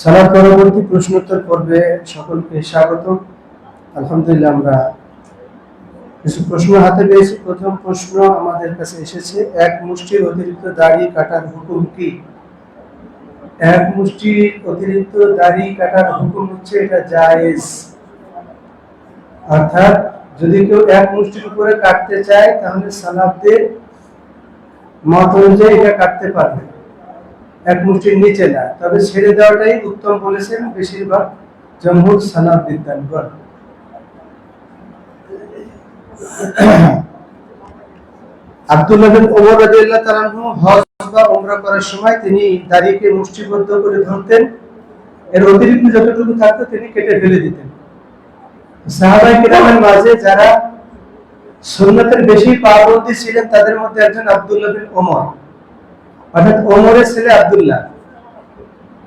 সালাদ পরবর্তী প্রশ্নোত্তর পর্বে সকলকে স্বাগত। আলহামদুলিল্লাহ, আমরা কিছু প্রশ্ন হাতে পেয়েছি। প্রথম প্রশ্ন আমাদের কাছে এসেছে, এক মুষ্টির অতিরিক্ত দাড়ি কাটার হুকুম কি? এক মুষ্টির অতিরিক্ত দাড়ি কাটার হুকুম হচ্ছে এটা জায়েজ। অর্থাৎ যদি কেউ এক মুষ্টির উপরে কাটতে চায়, তাহলে সালাবদের মত অনুযায়ী এটা কাটতে পারবে। এক মুষ্টির নিচে না তবে ছেড়ে দেওয়াটাই উত্তম বলেছেন বেশিরভাগ জমহুর সালাদ বিদ্যানগণ আব্দুল্লাহ বিন ওমর রাদিয়াল্লাহু তাআলা হজ বা ওমরা করার সময় তিনি দাড়িকে মুষ্টিবদ্ধ করে ধরতেন। এর অতিরিক্ত যতটুকু থাকতো তিনি কেটে ফেলে দিতেন। মাঝে যারা সুন্নতের বেশি পাবন্দি ছিলেন, তাদের মধ্যে একজন আব্দুল্লাহ বিন ওমর। অর্থাৎ ওমরের ছেলে আব্দুল্লাহ।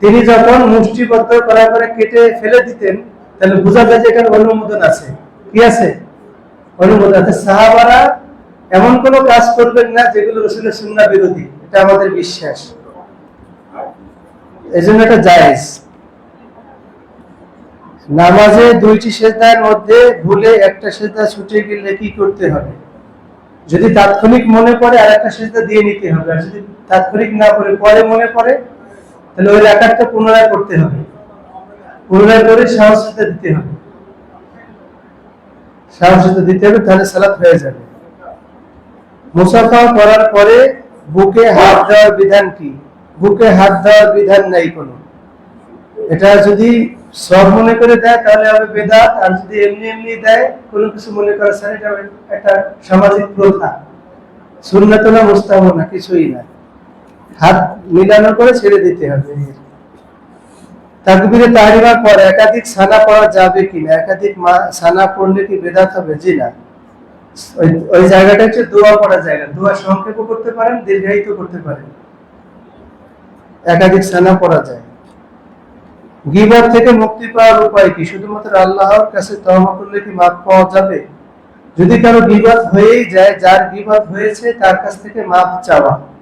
তিনি যখন মুষ্টিবদ্ধ করার পরে কেটে ফেলে দিতেন, তাহলে বোঝা যায় যে অনুমোদন আছে। কি আছে? অনুমোদন আছে। সাহাবারা এমন কাজ করবেন না যেগুলো রসুলের সুন্না বিরোধী। এটা আমাদের বিশ্বাস। এই জন্য এটা জায়েজ। নামাজে দুইটি সেজদার মধ্যে ভুলে একটা সেজদা ছুটে গেলে কি করতে হবে? যদি তাৎক্ষণিক মনে পড়ে আর একটা সেজদা দিয়ে নিতে হবে। আর যদি তাৎক্ষণিক না পড়ে পরে মনে পড়ে, তাহলে ওই রাকাতটা পুনরায় করতে হবে। পুনরায় করে সাহসিতা দিতে হবে। সাহসিতা দিতে হবে, তাহলে সালাত হয়ে যাবে। মুসাফা করার পরে বুকে হাত দেওয়ার বিধান কি? বুকে হাত দেওয়ার বিধান নাই কোনো। এটা যদি সব মনে করে দেয়, তাহলে হবে বেদাত, আর যদি এমনি এমনি দেয়, কোনো কিছু মনে করে স্যার এটা একটা সামাজিক প্রথা। সুন্নত না মুস্তাহ না, কিছুই না। হাত মিলানোর করে ছেড়ে দিতে হবে। তাকবিরে তাহরিমার পর একাধিক সানা পড়া যাবে কিনা, একাধিক মা- সানা পড়লে কি বেদাত হবে? জি না। ওই জায়গাটা হচ্ছে দোয়া পড়া জায়গা। দোয়া সংক্ষেপ করতে পারেন, দীর্ঘায়িত করতে পারেন। একাধিক সানা পড়া যায়। গিবত থেকে মুক্তি পাওয়ার উপায় কি? শুধুমাত্র আল্লাহর কাছে তওবা করলে কি মাপ পাওয়া যাবে? যদি কারও গিবত হয়েই যায়, যার গিবত হয়েছে, তার কাছ থেকে মাপ চাওয়া।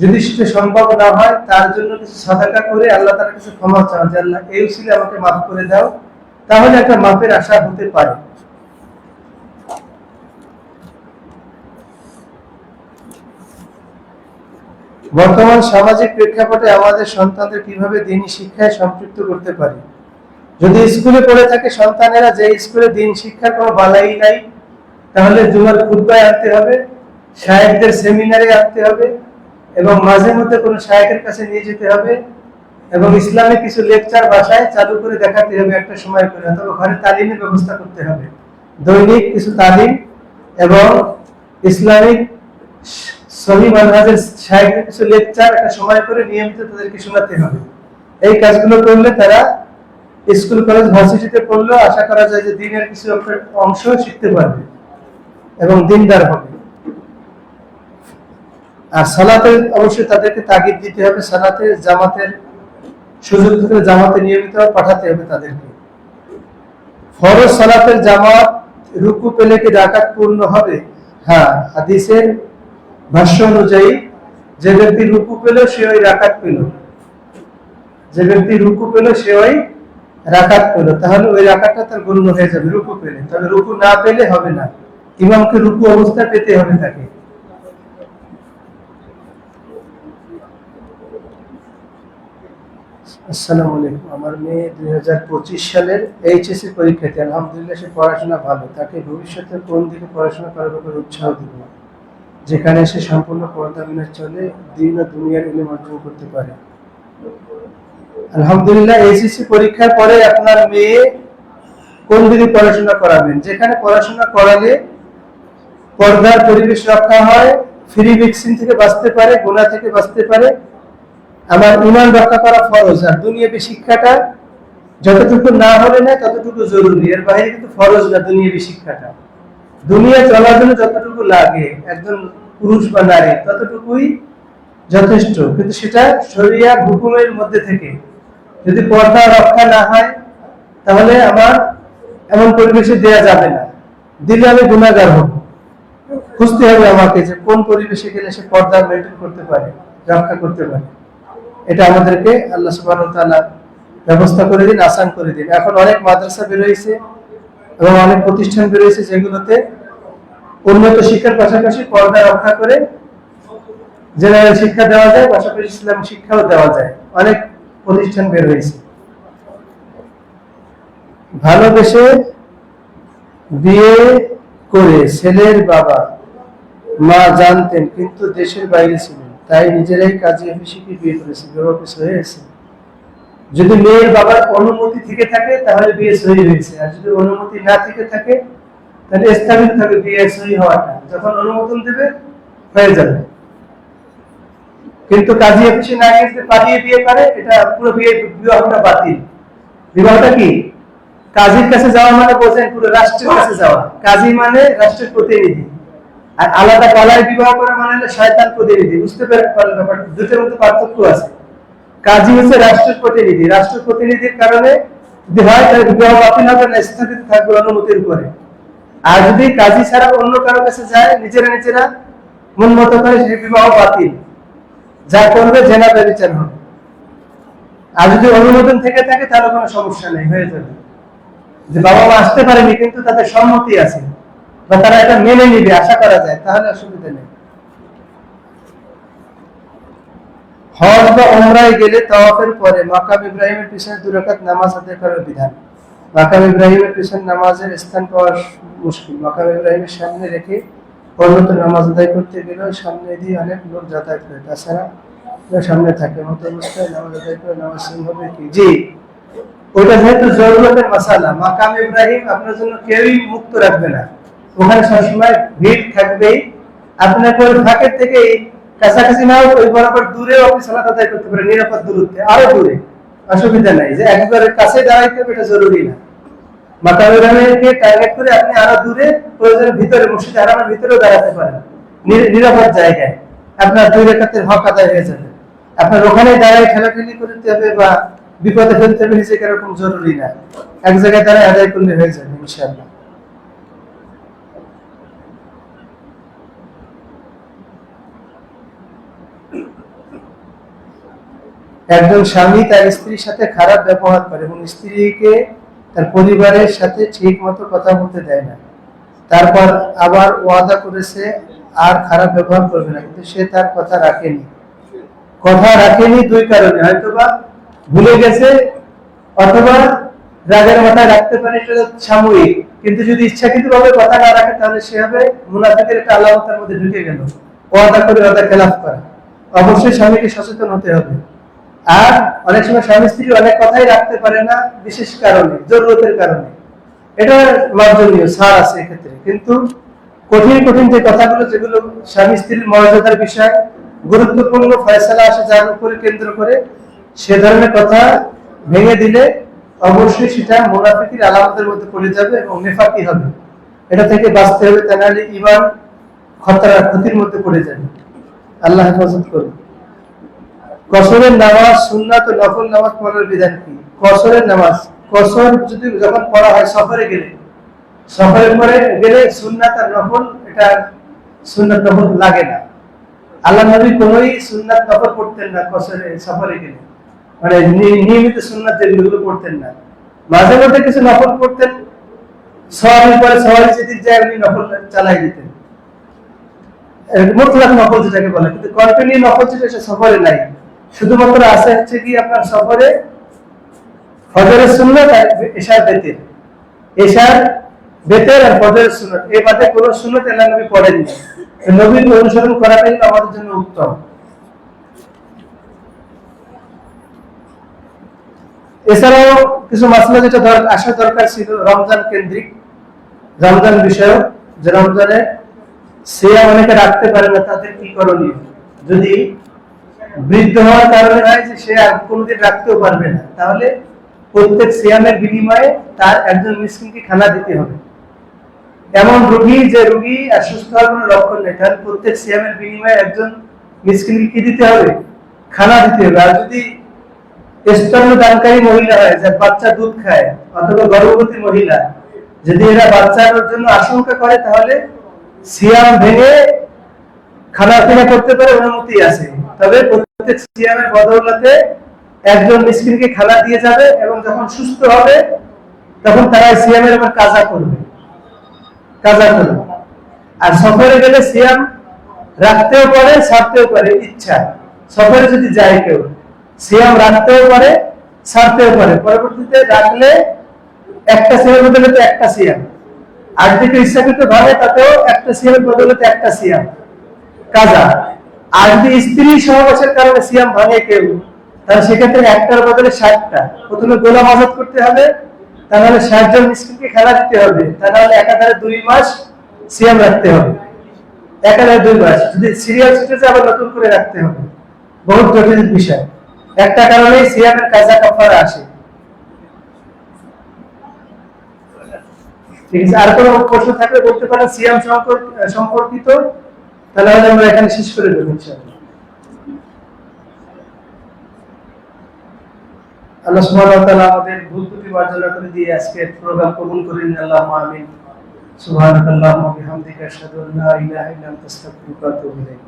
যদি সেটা সম্ভব না হয়, তার জন্য কিছু সাদাকা করে আল্লাহ তার কাছে ক্ষমা চাওয়া যে আল্লাহ এই ছিল আমাকে মাফ করে দাও। তাহলে একটা মাপের আশা হতে পারে। বর্তমান সামাজিক প্রেক্ষাপটে আমাদের সন্তানদের কীভাবে দিনী শিক্ষায় সম্পৃক্ত করতে পারি? যদি স্কুলে পড়ে থাকে সন্তানেরা, যে স্কুলে দিন শিক্ষার কোনো বালাই নাই, তাহলে জুমার খুদ্ায় আনতে হবে, সাহেবদের সেমিনারে আনতে হবে এবং মাঝে মধ্যে কোনো শায়েকের কাছে নিয়ে যেতে হবে এবং ইসলামে কিছু লেকচার বাসায় চালু করে দেখাতে হবে একটা সময় করে, অথবা ঘরে তালিমের ব্যবস্থা করতে হবে। দৈনিক কিছু তালিম এবং ইসলামিক কিছু লেকচার একটা সময় করে নিয়মিত তাদেরকে শোনাতে হবে। এই কাজগুলো করলে তারা স্কুল, কলেজ, ভার্সিটিতে পড়লেও আশা করা যায় যে দিনের কিছু অংশ শিখতে পারবে এবং দিনদার হবে। আর সালাতে অবশ্যই তাদেরকে তাগিদ দিতে হবে, সালাতে, জামাতের সুযোগ থাকলে জামাতে নিয়মিত পাঠাতে হবে তাদেরকে। ফরজ সালাতের জামাত রুকু পেলে কি রাকাত পূর্ণ হবে? হ্যাঁ হাদিসের ভাষ্য অনুযায়ী যে ব্যক্তি রুকু পেল, সে ওই রাকাত পেল। যে ব্যক্তি রুকু পেল, সে ওই রাকাত পেল। তাহলে ওই রাকাতটা তার গণ্য হয়ে যাবে, রুকু পেলে। তবে রুকু না পেলে হবে না। ইমামকে রুকু অবস্থায় পেতে হবে তাকে। আসসালামু আলাইকুম। আমার মেয়ে দুই হাজার পঁচিশ সালের এইচএসসি পরীক্ষাতে আলহামদুলিল্লাহ সে পড়াশোনা ভালো। তাকে ভবিষ্যতে কোন দিকে পড়াশোনা করার ব্যাপারে উৎসাহ দিব? যেখানে সে সম্পূর্ণ পর্দা মেনে চলে দিন ও দুনিয়ার ইলম অর্জন করতে পারে। আলহামদুলিল্লাহ, এইচএসসি পরীক্ষার পরে আপনার মেয়ে কোন দিকে পড়াশোনা করাবেন? যেখানে পড়াশোনা করালে পর্দার পরিবেশ রক্ষা হয় ফ্রি ভ্যাকসিন থেকে বাঁচতে পারে, গোনা থেকে বাঁচতে পারে আমার ইমান রক্ষা করা ফরজ, আর দুনিয়াবী শিক্ষাটা যতটুকু না হলে না ততটুকু জরুরি। এর বাইরে কিন্তু ফরজ না দুনিয়াবী শিক্ষাটা। দুনিয়া চলার জন্য যতটুকু লাগে, একজন পুরুষ বা নারী, ততটুকুই যথেষ্ট। কিন্তু সেটা শরিয়া হুকুমের মধ্যে থেকে। যদি পর্দা রক্ষা না হয়, তাহলে আমার এমন পরিবেশে দেয়া যাবে না। দিলে আমি গুণাগার হব। খুঁজতে হবে আমাকে যে কোন পরিবেশে গেলে সে পর্দা মেনটেন করতে পারে, রক্ষা করতে পারে। এটা আমাদেরকে আল্লাহ সুবহানাহু ওয়া তাআলা ব্যবস্থা করে দিন, আসান করে দিন। এখন অনেক মাদ্রাসা বেরোয়েছে এবং অনেক প্রতিষ্ঠান বেরোয়েছে যেগুলোতে উন্নত শিক্ষার পাশাপাশি পর্দা রক্ষা করে জেনারেল শিক্ষা দেওয়া যায়, পাশাপাশি ইসলাম শিক্ষাও দেওয়া যায়। অনেক প্রতিষ্ঠান বের হয়েছে ভালোবেসে বিয়ে করে ছেলের বাবা, মা জানতেন, কিন্তু দেশের বাইরে ছিলেন তাই নিজেরাই কাজী অফিসিকে বিয়ে করেছে বিবাহ কিছু হয়েছে যদি মেয়ের বাবার অনুমতি থেকে থাকে, তাহলে বিয়ে সহি হয়েছে। আর যদি অনুমতি না থেকে থাকে, তাহলে স্থাপিত থাকে বিয়ে সহি হওয়াটা। যখন অনুমোদন দেবে, হয়ে যাবে। কিন্তু কাজী অফিসে না গিয়ে পালিয়ে বিয়ে করে, এটা পুরো বিয়ে, বিবাহটা বাতিল। বিবাহটা কি? কাজীর কাছে যাওয়া মানে বোঝেন পুরো রাষ্ট্রের কাছে যাওয়া। কাজী মানে রাষ্ট্রের প্রতিনিধি। আর আলাদা পালায় বিবাহ করা মানে হলো শয়তান প্রতিনিধি, বুঝতে পারলেন ব্যাপারটা দুটোর মধ্যে পার্থক্য আছে। কাজী হচ্ছে রাষ্ট্রের প্রতিনিধি, রাষ্ট্রের প্রতিনিধির কারণে যদি হয়, তাহলে বিবাহ বাতিল হবে না স্থগিত থাকবে অনুমতির উপরে। আর যদি কাজী ছাড়া অন্য কারও কাছে যায়, নিজেরা নিজেরা মন মতো করে সেই বিবাহ বাতিল, যা করবে, জেনা বিচার হবে। আর যদি অনুমোদন থেকে থাকে, তাহলে কোনো সমস্যা নেই, হয়ে যাবে। যে বাবা মা আসতে পারেনি, কিন্তু তাদের সম্মতি আছে। বা তারা এটা মেনে নিবে, আশা করা যায়, তাহলে অসুবিধা নেই। হজ বা ওমরায় গেলে তাওয়াফের পরে মাকাম ইব্রাহিমের পিছনে দু রাকাত নামাজ আদায় করার বিধান। মাকাম ইব্রাহিমের পিছনে নামাজের স্থান পাওয়া মুশকিল। মাকাম ইব্রাহিমের সামনে রেখে অন্যত নামাজ আদায় করতে গেলেও সামনে দিয়ে অনেক লোক যাতায়াত করে। তাছাড়া সামনে থাকে, মতো অবস্থায় নামাজ আদায় করে নামাজ হবে কি? জি। ওটা যেহেতু জরুরতের মাসালা, মাকাম ইব্রাহিম আপনার জন্য কেউই মুক্ত রাখবে না। ওখানে সবসময় ভিড় থাকবেই। আপনাকে ওই ফাঁকের থেকে কাছাকাছি না হোক ওই বরাবর দূরে আপনি সালাত করতে পারেন, নিরাপদ দূরত্বে, আরও দূরে। অসুবিধা নাই, যে একবারে কাছে দাঁড়াইতে হবে এটা জরুরি না। টার্গেট করে আপনি আরও দূরে প্রয়োজনের ভিতরে মসজিদ আরামের ভিতরেও দাঁড়াতে পারেন নিরাপদ জায়গায়। আপনার দুই রেখাতের হক আদায় হয়ে যাবে। আপনার ওখানে দাঁড়ায় ঠেলাঠেলি করতে হবে বা বিপদে ফেলতে হবে, নিজেকে এরকম জরুরি না। এক জায়গায় দাঁড়ায় আদায় করলে হয়ে যাবে, ইনশাআল্লাহ। একজন স্বামী তার স্ত্রীর সাথে খারাপ ব্যবহার করে এবং স্ত্রীকে তার পরিবারের সাথে ঠিক মতো কথা বলতে দেয় না। তারপর আবার ওয়াদা করেছে, আর খারাপ ব্যবহার করবে না। কিন্তু সে তার কথা রাখেনি। কথা রাখেনি দুই কারণে, হয়তোবা ভুলে গেছে অথবা রাগের মাথায় রাখতে পারে সেটা সাময়িক। কিন্তু যদি ইচ্ছাকৃত ভাবে কথা না রাখে, তাহলে সে হবে মুনাফিকের একটা আলামতার মধ্যে ঢুকে গেল। ওয়াদা করে ওয়াদা খেলাফ করা। অবশ্যই স্বামীকে সচেতন হতে হবে। আর অনেক সময় স্বামী স্ত্রী অনেক কথাই রাখতে পারে না, বিশেষ কারণে, জরুরতের কারণে। এটা মার্জনীয় সার আছে এক্ষেত্রে। কিন্তু কঠিন কঠিন যে কথাগুলো, যেগুলো স্বামী স্ত্রীর মর্যাদার বিষয়, গুরুত্বপূর্ণ ফয়সালা আসে যার উপরে কেন্দ্র করে, সে ধরনের কথা ভেঙে দিলে অবশ্যই সেটা মুনাফিকের আলামতের মধ্যে পড়ে যাবে এবং নেফাকি হবে। এটা থেকে বাঁচতে হবে, তা নাহলে ইমান খতরা ক্ষতির মধ্যে পড়ে যাবে। আল্লাহ হেফাজত করুন। কসরের নামাজ সুন্নাত ও নফল নামাজ পড়ার বিধান কি? কসরের নামাজ, কসর যদি যখন পড়া হয় সফরে গেলে, সফরে পরে গেলে সুন্নাত আর নফল, এটা সুন্নাত নফল লাগে না। আল্লাহ নবী কোনোই সুন্নাত নফল পড়তেন না কসরে, সফরে গেলে। মানে নিয়মিত সুন্নাত যেগুলো পড়তেন না। মাঝে মধ্যে কিছু নফল পড়তেন সওয়ারের পরে সওয়ারি যেদিন যায়, উনি নফল চালাই দিতেন। মুতলাক নকল যেটাকে বলে, কিন্তু কন্টিনিউ নকল যেটা সফরে নাই। শুধুমাত্র আছে হচ্ছে কি আপনার সফরে ফজরের সুন্নত আর এশার বেতের। এশার বেতের আর ফজরের সুন্নত। এই বাদে কোন সুন্নত আল্লাহ নবী পড়েননি। নবীর অনুসরণ করাটাই আমাদের জন্য উত্তম। এছাড়াও কিছু মাসলা যেটা আসা দরকার ছিল, রমজান কেন্দ্রিক, রমজান বিষয়ক, যে রমজানে সে অনেকে রাখতে পারে না, তাদের কি করণীয়? যদি বৃদ্ধ হওয়ার কারণে হয় যে সে আর কোনোদিন রাখতেও পারবে না। তাহলে প্রত্যেক সিয়ামের বিনিময়ে তার একজন মিসকিনকে খানা দিতে হবে। এমন রোগী, যে রোগী আর সুস্থ হওয়ার কোনো লক্ষণ নেই, তাহলে প্রত্যেক সিয়ামের বিনিময়ে একজন মিসকিনকে কি দিতে হবে? খানা দিতে হবে। আর যদি স্তন্য দানকারী মহিলা হয়, যে বাচ্চা দুধ খায়, অথবা গর্ভবতী মহিলা, যদি এরা বাচ্চার জন্য আশঙ্কা করে, তাহলে সিয়াম ভেঙে খানা পিনা করতে পারে, অনুমতি আছে। তবে প্রত্যেক সিয়ামের বদৌলতে একজন মিসকিনকে খানা দিয়ে যাবে এবং যখন সুস্থ হবে, তখন তারা সিয়ামের উপর কাজা করবে। কাজা করবে। আর সফরে গেলে সিয়াম রাখতেও পারে, ছাড়তেও পারে, ইচ্ছা। সফরে যদি যায় কেউ, সিয়াম রাখতেও পারে, ছাড়তেও পারে। পরবর্তীতে রাখলে একটা সিয়ামের বদলে তো একটা সিয়াম। আর কেউ ইচ্ছাকৃত ভাবে, তাতেও একটা সিয়ামের বদলে তো একটা সিয়াম। কাজা। আর যদি স্ত্রী সহবাসের কারণে সিয়াম ভাঙে কেউ, তাহলে সেক্ষেত্রে একটার বদলে ষাটটা। প্রথমে গোলাম আজাদ করতে হবে, তাহলে মিসকিনকে খেলা দিতে হবে, তাহলে একাধারে দুই মাস সিয়াম রাখতে হবে। একাধারে দুই মাস। যদি সিরিয়াল আবার নতুন করে রাখতে হবে, বহুত জটিল বিষয়। একটা কারণেই সিয়ামের কাজা কাফারা আসে। ঠিক আছে, আর কোনো প্রশ্ন থাকলে বলতে পারেন সিয়াম সম্পর্ক- সম্পর্কিত। তাহলে হয়তো আমরা এখানে শেষ করে দেবো আল্লাহ সুবহানাহু ওয়া তাআলা আমাদের ভুল ত্রুটি মার্জনা করে দিয়ে আজকে প্রোগ্রাম কবুল করেন নিন আমিন। সুবহানাকাল্লাহুম্মা বিহামদিকা আশহাদু আল্লা ইলাহা ইল্লা আনতা আস্তাগফিরুকা ওয়া আতুবু ইলাইক।